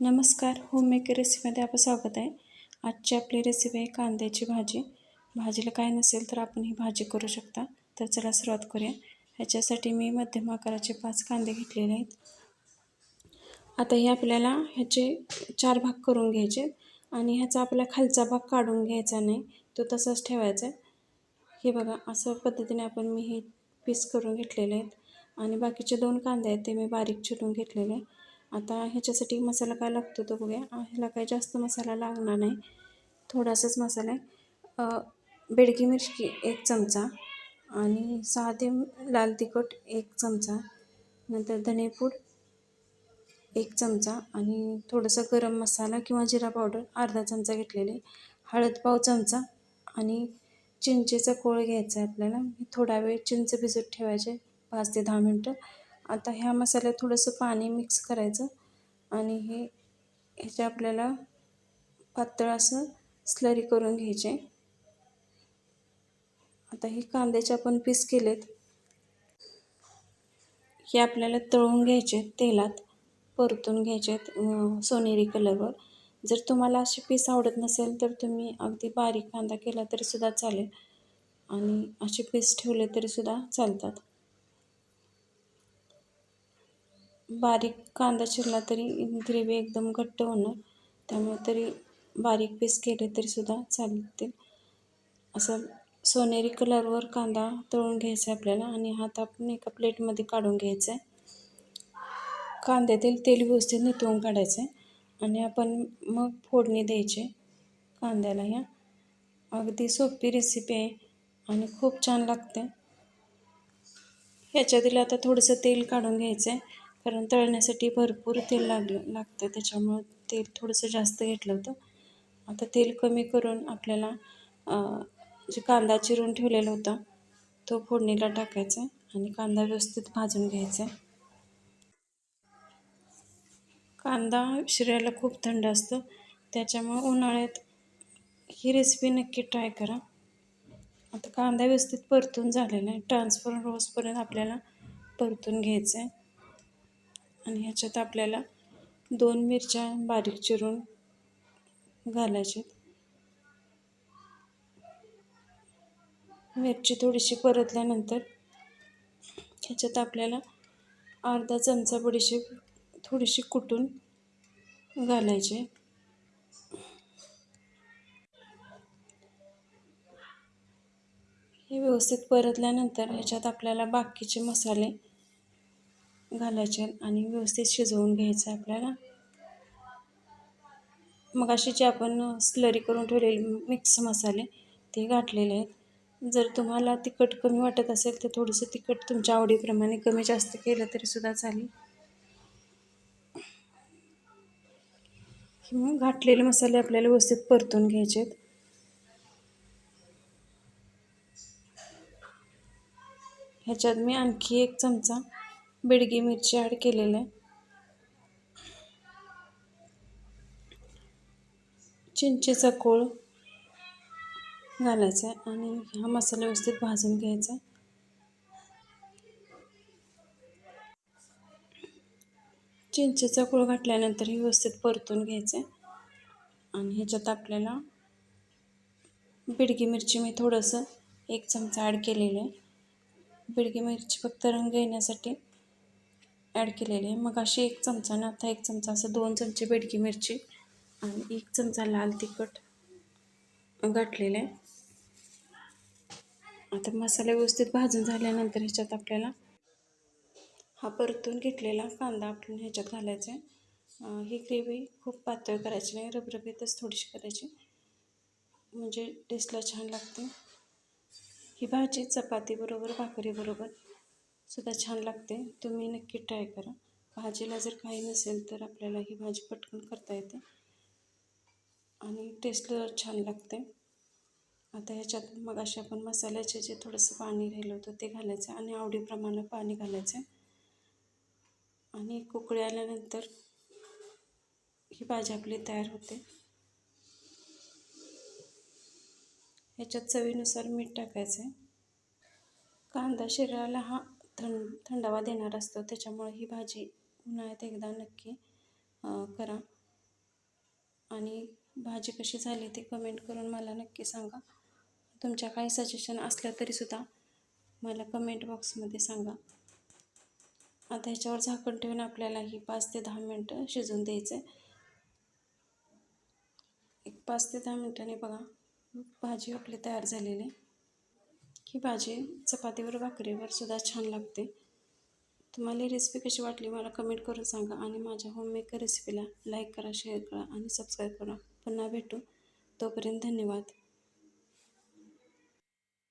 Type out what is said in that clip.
नमस्कार होममेकर रेसिपीमध्ये आपलं स्वागत आहे. आजची आपली रेसिपी आहे कांद्याची भाजी. भाजीला काय नसेल तर आपण ही भाजी करू शकता. तर चला सुरुवात करूया. ह्याच्यासाठी मी मध्यम आकाराचे पाच कांदे घेतलेले आहेत. आता हे आपल्याला ह्याचे चार भाग करून घ्यायचे आणि ह्याचा आपला खालचा भाग काढून घ्यायचा नाही तो तसाच ठेवायचा आहे. हे बघा असं पद्धतीने आपण मी हे पीस करून घेतलेले आहेत. आणि बाकीचे दोन कांदे आहेत ते मी बारीक चिरून घेतलेले आहे. आता ह्याच्यासाठी मसाला काय लागतो तो बघूया. ह्याला काही जास्त मसाला लागणार नाही. थोडासाच मसाला आहे. बेडगी मिरची एक चमचा आणि सहा लाल तिखट एक चमचा. नंतर धनेपूड एक चमचा आणि थोडंसं गरम मसाला किंवा जिरा पावडर अर्धा चमचा घेतलेले. हळद पाव चमचा आणि चिंचेचा कोळ घ्यायचा आहे आपल्याला. थोडा वेळ चिंच भिजत ठेवायचे पाच ते दहा मिनटं. आता ह्या मसाल्यात थोडंसं पाणी मिक्स करायचं आणि हे ह्याचे आपल्याला पातळ असं स्लरी करून घ्यायचे. आता हे कांद्याचे आपण पीस केलेत. हे आपल्याला तळून घ्यायचे तेलात परतून घ्यायचे सोनेरी कलरवर जर तुम्हाला असे पीस आवडत नसेल तर तुम्ही अगदी बारीक कांदा केला तरीसुद्धा चालेल आणि असे पीस ठेवले तरीसुद्धा चालतात. बारीक कांदा चिरला तरी ग्रेव्ही एकदम घट्ट होणार. त्यामुळे तरी बारीक पीस केले तरीसुद्धा चालतील. असं सोनेरी कलरवर कांदा तळून घ्यायचा आहे आपल्याला आणि हात आपण एका प्लेटमध्ये काढून घ्यायचा आहे. कांद्यातील तेल व्यवस्थित नितळून काढायचं आहे आणि आपण मग फोडणी द्यायचे कांद्याला ह्या अगदी सोपी रेसिपी आहे आणि खूप छान लागते. ह्याच्यातील आता थोडंसं तेल काढून घ्यायचं आहे. कारण तळण्यासाठी भरपूर तेल लागलं लागतं त्याच्यामुळं तेल थोडंसं जास्त घेतलं होतं. आता तेल कमी करून आपल्याला जे कांदा चिरून ठेवलेला होता तो फोडणीला टाकायचा आहे आणि कांदा व्यवस्थित भाजून घ्यायचा. आहे कांदा शरीराला खूप थंड असतं. त्याच्यामुळं उन्हाळ्यात ही रेसिपी नक्की ट्राय करा. आता कांदा व्यवस्थित परतून झालेला आहे. ट्रान्सफर रोजपर्यंत आपल्याला परतून घ्यायचं आहे आणि ह्याच्यात आपल्याला दोन मिरच्या बारीक चिरून घालायचे. मिरची थोडीशी परतल्यानंतर ह्याच्यात आपल्याला अर्धा चमचा बडीशेप थोडीशी कुटून घालायचे. हे व्यवस्थित परतल्यानंतर ह्याच्यात आपल्याला बाकीचे मसाले घालायचे आणि व्यवस्थित शिजवून घ्यायचं आहे आपल्याला. मग अशी जे आपण स्लरी करून ठेवलेले मिक्स मसाले ते घातलेले आहेत. जर तुम्हाला तिखट कमी वाटत असेल तर थोडंसं तिखट तुमच्या आवडीप्रमाणे कमी जास्त केलं तरीसुद्धा चालेल. मग घातलेले मसाले आपल्याला व्यवस्थित परतून घ्यायचे आहेत. ह्याच्यात मी आणखी एक चमचा बेडगी मिरची ॲड केलेलं आहे. चिंचेचा कोळ घालायचा आहे आणि हा मसाला व्यवस्थित भाजून घ्यायचा आहे. चिंचेचा कोळ घातल्यानंतर हे व्यवस्थित परतून घ्यायचं आहे. आणि ह्याच्यात आपल्याला बिडगी मिरची मी थोडंसं एक चमचा ॲड केलेलं आहे. बिडगी मिरची फक्त रंग येण्यासाठी ॲड केलेली आहे. मग अशी एक चमचा ना आता एक चमचा असं दोन चमचे बेडकी मिरची आणि एक चमचा लाल तिखट गाठलेलं आहे. आता मसाले व्यवस्थित भाजून झाल्यानंतर ह्याच्यात आपल्याला हा परतून घेतलेला कांदा आपण ह्याच्यात घालायचा आहे. ही ग्रेव्ही खूप पातळ करायची नाही रबरबीतच थोडीशी करायची. म्हणजे टेस्टला छान लागते. ही भाजी चपातीबरोबर भाकरीबरोबर सुद्धा छान लागते. तुम्ही नक्की ट्राय करा. भाजीला जर काही नसेल तर आपल्याला ही भाजी पटकन करता येते. आणि टेस्टला छान लागते. आता ह्याच्यात मग अशा आपण मसाल्याचे जे थोडंसं पाणी राहिलं होतं ते घालायचं आणि आवडीप्रमाणे पाणी घालायचं. आणि कुकळी आल्यानंतर ही भाजी आपली तयार होते. ह्याच्यात चवीनुसार मीठ टाकायचं आहे कांदा शरीराला हा थंड थंडावा देणार असतो. त्याच्यामुळे ही भाजी उन्हाळ्यात एकदा नक्की करा. आणि भाजी कशी झाली ती कमेंट करून मला नक्की सांगा. तुमच्या काही सजेशन असल्या तरीसुद्धा मला कमेंट बॉक्समध्ये सांगा. आता ह्याच्यावर झाकण ठेवून आपल्याला ही पाच ते दहा मिनटं शिजवून द्यायचं आहे एक पाच ते दहा मिनटांनी बघा भाजी आपली तयार झालेली आहे. ही भाजी चपातीवर भाकरीवर सुद्धा छान लागते. तुम्हाला ही रेसिपी कशी वाटली मला कमेंट करून सांगा आणि माझ्या होममेकर रेसिपीला लाईक करा शेअर करा आणि सबस्क्राईब करा. पुन्हा भेटू. तोपर्यंत धन्यवाद.